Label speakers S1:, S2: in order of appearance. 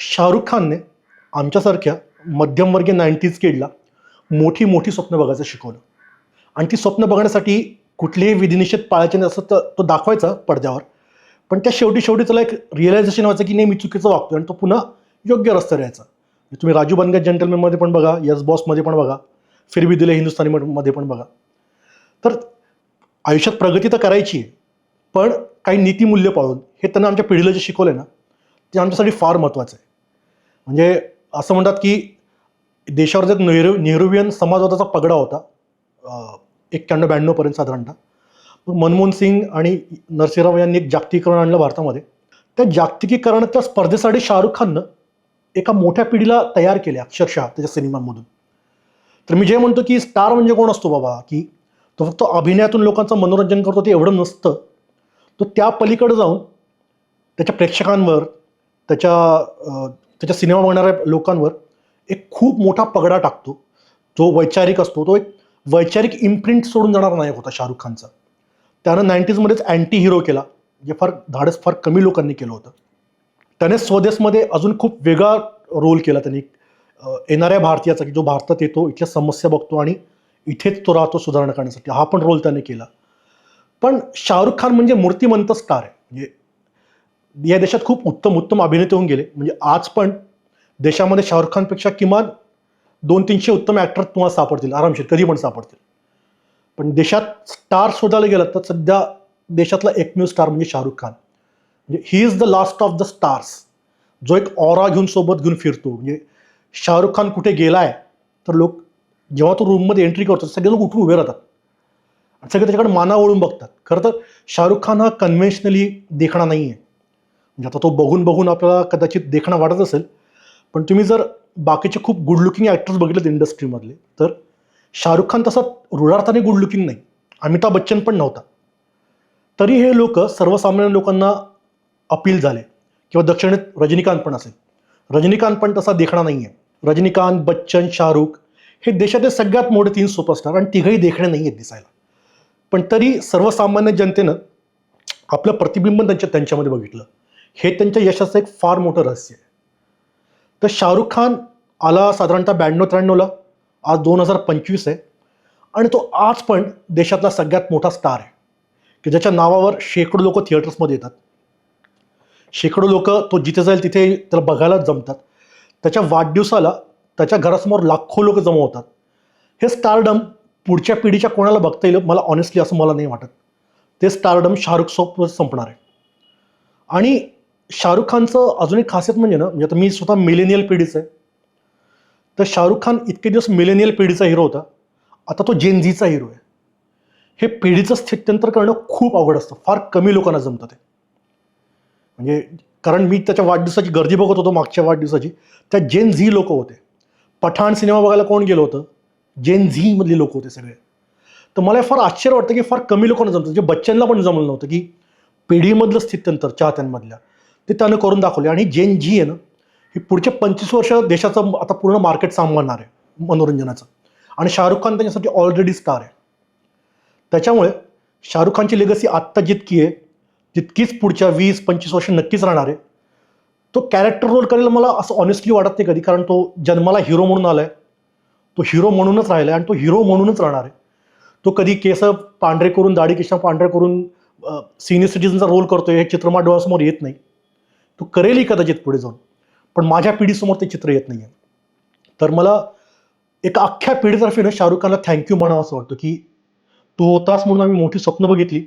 S1: शाहरुख खानने आमच्यासारख्या मध्यमवर्गीय नाईन्टीज किडला मोठी मोठी स्वप्न बघायचं शिकवलं. आणि ती स्वप्न बघण्यासाठी कुठलेही विधिनिषेध पाळायचे नाही असं तर तो दाखवायचा पडद्यावर. पण त्या शेवटी शेवटी त्याला एक रिअलायझेशन व्हायचं की नाही मी चुकीचं वागतो आणि तो पुन्हा योग्य रस्त्यावर यायचा. म्हणजे तुम्ही राजू बनगा जेंटलमॅनमध्ये पण बघा यस बॉसमध्ये पण बघा फिर भी दिले हिंदुस्थानी मध्ये पण बघा. तर आयुष्यात प्रगती तर करायची आहे पण काही नीतिमूल्य पाळून हे त्यांना आमच्या पिढीला जे शिकवलं ना ते आमच्यासाठी फार महत्त्वाचं आहे. म्हणजे असं म्हणतात की देशावर जर एक नेहरू नेहरूवियन समाजवादाचा पगडा होता एक्क्याण्णव ब्याण्णवपर्यंत साधारणतः मनमोहन सिंग आणि नरसिंहराव यांनी एक जागतिकीकरण आणलं भारतामध्ये. त्या जागतिकीकरणाच्या स्पर्धेसाठी शाहरुख खाननं एका मोठ्या पिढीला तयार केले अक्षरशः त्याच्या सिनेमांमधून. तर मी जे म्हणतो की स्टार म्हणजे कोण असतो बाबा? की तो फक्त अभिनयातून लोकांचं मनोरंजन करतो ते एवढं नसतं. तो त्या पलीकडे जाऊन त्याच्या प्रेक्षकांवर त्याच्या त्याच्या सिनेमा बघणाऱ्या लोकांवर एक खूप मोठा पगडा टाकतो. जो वैचारिक असतो तो एक वैचारिक इम्प्रिंट सोडून जाणार नाही होता शाहरुख खानचा. त्यानं नाईन्टीजमध्येच अँटी हिरो केला जे फार धाडस फार कमी लोकांनी केलं होतं. त्याने स्वदेशमध्ये अजून खूप वेगळा रोल केला त्यांनी. येणाऱ्या भारतीयाचा की जो भारतात येतो इथल्या समस्या बघतो आणि इथेच तो राहतो सुधारणा करण्यासाठी. हा पण रोल त्याने केला. पण शाहरुख खान म्हणजे मूर्तिमंत स्टार आहे. म्हणजे या देशात खूप उत्तम उत्तम अभिनेते होऊन गेले. म्हणजे आज पण देशामध्ये शाहरुख खानपेक्षा किमान दोन तीनशे उत्तम ॲक्टर तुम्हाला सापडतील. आरामशीर कधी पण सापडतील. पण देशात स्टार शोधायला गेलं तर सध्या देशातला एकमेव स्टार म्हणजे शाहरुख खान. म्हणजे he is the last of the stars जो एक ऑरा घेऊन सोबत घेऊन फिरतो. म्हणजे शाहरुख खान कुठे गेलाय तर लोक जेव्हा तो रूममध्ये एंट्री करतो सगळे लोक उठून उभे राहतात. सगळे त्याच्याकडे माना वळून बघतात. खरं तर शाहरुख खान हा कन्व्हेन्शनली देखणा नाही आहे म्हणजे आता तो बघून बघून आपल्याला कदाचित देखणा वाटत असेल. पण तुम्ही जर बाकीचे खूप गुड लुकिंग ॲक्टर्स बघितलेत इंडस्ट्रीमधले तर शाहरुख खान तसा रुडार्थाने गुड लुकिंग नाही. अमिताभ बच्चन पण नव्हता. तरी हे लोक सर्वसामान्य लोकांना अपील झाले. किंवा दक्षिणेत रजनीकांत पण असेल. रजनीकांत पण तसा देखणा नाही आहे रजनीकांत बच्चन शाहरुख हे देशातले सगळ्यात मोठे तीन सुपरस्टार आणि तिघही देखणे नाही आहेत दिसायला. पण तरी सर्वसामान्य जनतेनं आपलं प्रतिबिंब त्यांच्या त्यांच्यामध्ये बघितलं. हे त्यांच्या यशाचं एक फार मोठं रहस्य आहे. तर शाहरुख खान आला साधारणतः ब्याण्णव त्र्याण्णवला आज दोन हजार पंचवीस आहे. आणि तो आज पण देशातला सगळ्यात मोठा स्टार आहे की ज्याच्या नावावर शेकडो लोक थिएटर्समध्ये येतात. शेकडो लोक तो जिथे जाईल तिथे त्याला बघायलाच जमतात. त्याच्या वाढदिवसाला त्याच्या घरासमोर लाखो लोक जमा होतात. हे स्टारडम पुढच्या पिढीच्या कोणाला बघता येईल मला ऑनेस्टली असं मला नाही वाटत. ते स्टारडम शाहरुख सोबत संपणार आहे. आणि शाहरुख खानचं अजून एक खासियत म्हणजे ना म्हणजे आता मी स्वतः मिलेनियल पिढीचं आहे. तर शाहरुख खान इतके दिवस मिलेनियल पिढीचा हिरो होता. आता तो जेनझीचा हिरो आहे. हे पिढीचं स्थित्यंतर करणं खूप अवघड असतं. फार कमी लोकांना जमतं ते. म्हणजे कारण मी त्याच्या वाढदिवसाची गर्दी बघत होतो मागच्या वाढदिवसाची. त्या जेन झी लोक होते. पठाण सिनेमा बघायला कोण गेलं होतं? जेन झीमधले लोक होते सगळे. तर मला फार आश्चर्य वाटतं की फार कमी लोकांना जमतं. जे बच्चनला पण जमलं नव्हतं की पिढीमधलं स्थित्यंतर चाहत्यांमधल्या. ते त्यानं करून दाखवले. आणि जेन जी आहे ना ही पुढचे पंचवीस वर्ष देशाचं आता पूर्ण मार्केट सांभाळणार आहे मनोरंजनाचं. आणि शाहरुख खान त्यांच्यासाठी ऑलरेडी स्टार आहे. त्याच्यामुळे शाहरुख खानची लेगसी आत्ता जितकी आहे तितकीच पुढच्या वीस पंचवीस वर्ष नक्कीच राहणार आहे. तो कॅरेक्टर रोल करेल मला असं ऑनेस्टली वाटत नाही कधी कारण तो जन्माला हिरो म्हणून आला आहे तो हिरो म्हणूनच राहिला आहे आणि तो हिरो म्हणूनच राहणार आहे. तो कधी केस पांढरे करून दाढी केशा पांढरे करून सिनियर सिटीजनचा रोल करतोय हे चित्रमा डोळ्यासमोर येत नाही. तो करेलही कदाचित पुढे जाऊन पण माझ्या पिढीसमोर ते चित्र येत नाही आहे तर मला एका अख्ख्या पिढीतर्फे ना शाहरुख खानला थँक्यू म्हणावं असं वाटतं की तू होतास म्हणून आम्ही मोठी स्वप्न बघितली.